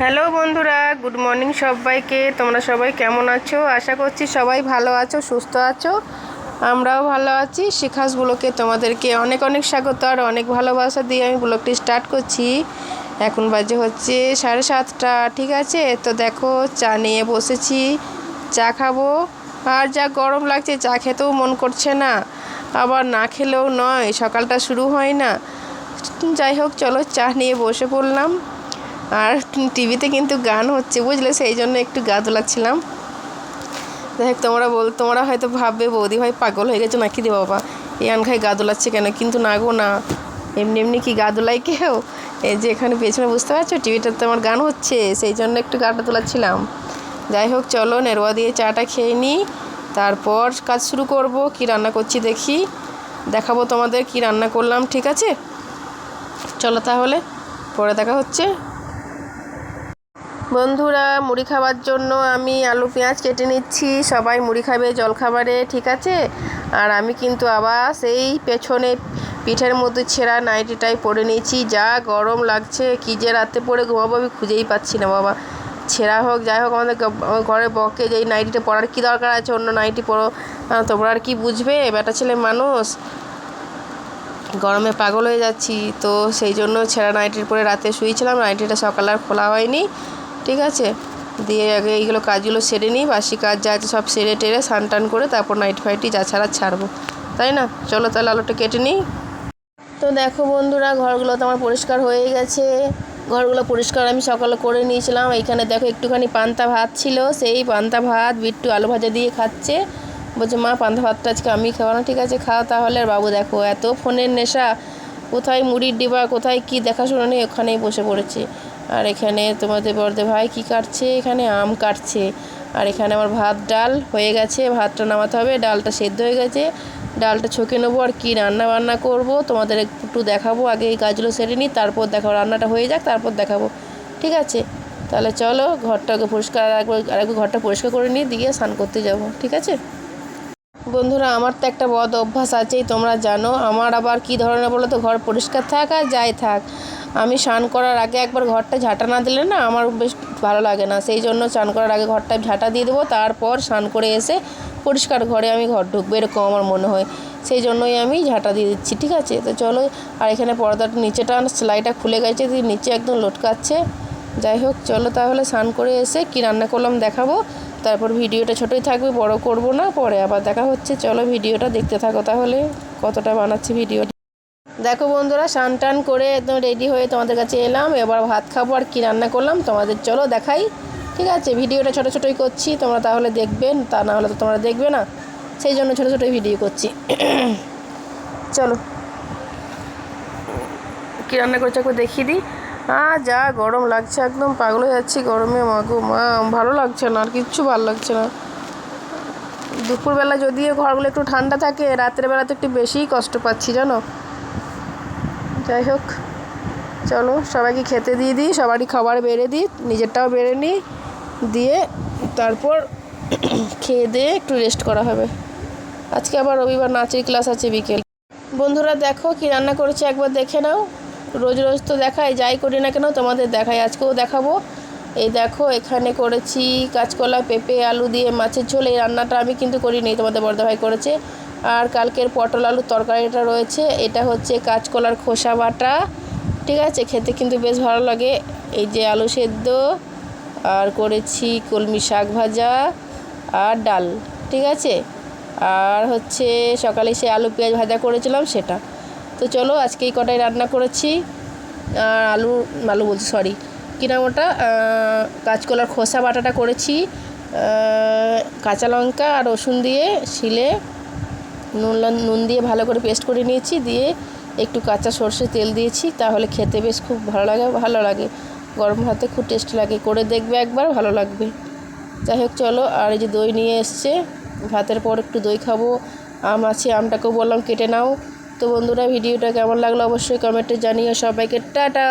Hello বন্ধুরা, good morning সবাইকে। তোমরা সবাই কেমন আছো? আশা করছি সবাই ভালো আছো, সুস্থ আছো। আমরাও ভালো আছি। শিখাস ব্লকে তোমাদেরকে অনেক অনেক স্বাগত আর অনেক ভালোবাসা দিয়ে আমি ব্লগটি স্টার্ট করছি। এখন বাজে হচ্ছে সাড়ে সাতটা, ঠিক আছে? তো দেখো, চা নিয়ে বসেছি, চা খাব। আর যা গরম লাগছে, চা খেতেও মন করছে না। আবার না খেলেও নয়, সকালটা শুরু হয় না। যাই হোক, চলো চা নিয়ে বসে পড়লাম। আর টিভিতে কিন্তু গান হচ্ছে, বুঝলে? সেই জন্য একটু গা দোলাচ্ছিলাম যাই হোক, তোমরা বল তোমরা হয়তো ভাববে, বৌদি ভাই পাগল হয়ে গেছে নাকি রে বাবা? এই আনখাই গা দোলাচ্ছে কেন? কিন্তু না গো, না। এমনি এমনি কি গা দোলাই কেউ? এই যে এখানে পেছনে বুঝতে পারছ? টিভিটাতে আমার গান হচ্ছে, সেই জন্য একটু গাটা দোলাচ্ছিলাম যাই হোক, চলো, নেরোয়া দিয়ে চাটা খেয়ে নিই তারপর কাজ শুরু করব, কি রান্না করছি দেখি। দেখাবো তোমাদের কি রান্না করলাম, ঠিক আছে? চলো তাহলে, পরে দেখা হচ্ছে। বন্ধুরা, মুড়ি খাবার জন্য আমি আলু, পেঁয়াজ কেটে নিচ্ছি। সবাই মুড়ি খাবে জল খাবারে ঠিক আছে? আর আমি কিন্তু আবার সেই পেছনে পিঠের মধ্যে ছেঁড়া নাইটিটাই পরে নিয়েছি। যা গরম লাগছে, কী যে রাতে পরে ঘুমাবো আমি খুঁজেই পাচ্ছি না, বাবা। ছেঁড়া হোক, যাই হোক, আমাদের ঘরে বকে যে এই নাইটিটা পরার কী দরকার আছে? অন্য নাইটি পরো। তোমরা আর কি বুঝবে? বেটা ছেলে মানুষ। গরমে পাগল হয়ে যাচ্ছি। তো সেই জন্য ছেঁড়া নাইটির পরে রাতে শুয়েছিলাম। নাইটিটা সকালে আর খোলা হয়নি। ঠিক আছে? দিয়ে আগে এইগুলো কাজগুলো সেরে নিই, বাসি কাজ যা আছে সব সেরে টেরে স্নান টান করে তারপর নাইট ফাইটি যা ছাড়া ছাড়বো। তাই না? চলো তাহলে আলোটা কেটে নিই। তো দেখো বন্ধুরা, ঘরগুলো তো আমার পরিষ্কার হয়ে গেছে। ঘরগুলো পরিষ্কার আমি সকালে করে নিয়েছিলাম। এইখানে দেখো একটুখানি পান্তা ভাত ছিল। সেই পান্তা ভাত বিট্টু আলু ভাজা দিয়ে খাচ্ছে। বলছে, মা, পান্তা ভাতটা আজকে আমি খাওয়া না। ঠিক আছে, খাও তাহলে। আর বাবু দেখো, এত ফোনের নেশা। কোথায় মুড়ির ডিবা, কোথায় কি দেখাশোনা নেই, ওখানেই বসে পড়েছে। আর এখানে তোমাদের বর্দে ভাই কি কাটছে? এখানে আম কাটছে। আর এখানে আমার ভাত, ডাল হয়ে গেছে। ভাতটা নামাতে হবে। ডালটা সেদ্ধ হয়ে গেছে। ডালটা ছকে নেব আর কি রান্না বান্না করব। তোমাদের একটু দেখাবো। আগে এই কাজগুলো সেরে নিই, তারপর দেখাবো। রান্নাটা হয়ে যাক, তারপর দেখাবো। ঠিক আছে? তাহলে চলো ঘরটাকে পরিষ্কার একবার আরেকবার ঘরটা পরিষ্কার করে নিই দিয়ে স্নান করতে যাব। ঠিক আছে? বন্ধুরা, আমার তো একটা বদ অভ্যাস আছেই, তোমরা জানো। আমার আবার কি ধরনের বলো তো, ঘর পরিষ্কার থাক আর যাই থাক। আমি স্নান করার আগে একবার ঘরটা ঝাঁটা না দিলে না আমার বেশ ভালো লাগে না। সেই জন্য স্নান করার আগে ঘরটা ঝাঁটা দিয়ে দেবো, তারপর স্নান করে এসে পরিষ্কার ঘরে আমি ঘর ঢুকবো, এরকম আমার মনে হয়। সেই জন্যই আমি ঝাঁটা দিয়ে দিচ্ছি, ঠিক আছে? তো চলো, আর এখানে পর্দাটা নিচেটা, সেলাইটা খুলে গেছে নিচে একদম লটকাচ্ছে। যাই হোক, চলো তাহলে স্নান করে এসে কি রান্না করলাম দেখাবো। তারপর ভিডিওটা ছোটোই থাকবে, বড় করব না, পরে আবার দেখা হচ্ছে। চলো ভিডিওটা দেখতে থাকো তাহলে, কতটা বানাচ্ছি ভিডিও দেখো বন্ধুরা, স্নান টান করে একদম রেডি হয়ে তোমাদের কাছে এলাম। এবার ভাত খাব আর কী রান্না করলাম, তোমাদের চলো দেখাই। ঠিক আছে, ভিডিওটা ছোটো ছোটোই করছি, তোমরা তাহলে দেখবেন, তা না হলে তো তোমরা দেখবে না। সেই জন্য ছোটো ছোটোই ভিডিও করছি। চলো। কী রান্না করছে একবার দেখিয়ে দিই? আ, যা গরম লাগছে, একদম পাগল হয়ে যাচ্ছি গরমে মাগো মা, ভালো লাগছে না, আর কিচ্ছু ভালো লাগছে না। দুপুরবেলা যদিও ঘরগুলো একটু ঠান্ডা থাকে, রাতের বেলাতে একটু বেশিই কষ্ট পাচ্ছি, জানো? যাই হোক, চলো সবাইকে খেতে দিয়ে দিই, সবারই খাবার বেড়ে দিই, নিজেরটাও বেড়ে নিই, দিয়ে তারপর খেয়ে দিয়ে একটু রেস্ট করা হবে। আজকে আবার রবিবার নাচের ক্লাস আছে বিকেল। বন্ধুরা দেখো কি রান্না করেছে, একবার দেখে নাও। রোজ রোজ তো দেখাই, যাই করি না কেন তোমাদের দেখাই, আজকেও দেখাবো। এই দেখো, এখানে করেছি কাঁচকলা, পেঁপে, আলু দিয়ে মাছের ঝোল, এই রান্নাটা আমি কিন্তু করিনি, তোমাদের বর্দা ভাই করেছে। আর কালকের পটল আলুর তরকারিটা রয়েছে, এটা হচ্ছে কাঁচকলার খোসা বাটা, ঠিক আছে? খেতে কিন্তু বেশ ভালো লাগে। এই যে আলু সেদ্ধ, আর করেছি কলমি শাক ভাজা আর ডাল, ঠিক আছে? আর হচ্ছে সকালে সে আলু পেঁয়াজ ভাজা করেছিলাম, সেটা। তো চলো আজকে এই কটাই রান্না করেছি। আর আলু আলু বলছি সরি কী নাম ওটা? কাঁচকলার খোসা বাটাটা করেছি। কাঁচা লঙ্কা আর রসুন দিয়ে শিলে নুন নুন দিয়ে ভালো করে পেস্ট করে নিয়েছি। দিয়ে একটু কাঁচা সর্ষে তেল দিয়েছি, তাহলে খেতে বেশ খুব ভালো লাগে ভালো লাগে। গরম ভাতে খুব টেস্ট লাগে, করে দেখবে একবার, ভালো লাগবে। যাই হোক, চলো, আর এই যে দই নিয়ে এসছে, ভাতের পর একটু দই খাব। আম আছে, আমটাকেও বললাম, কেটে নাও। তো বন্ধুরা ভিডিওটা কেমন লাগল অবশ্যই কমেন্টে জানিও। সবাইকে টাটা!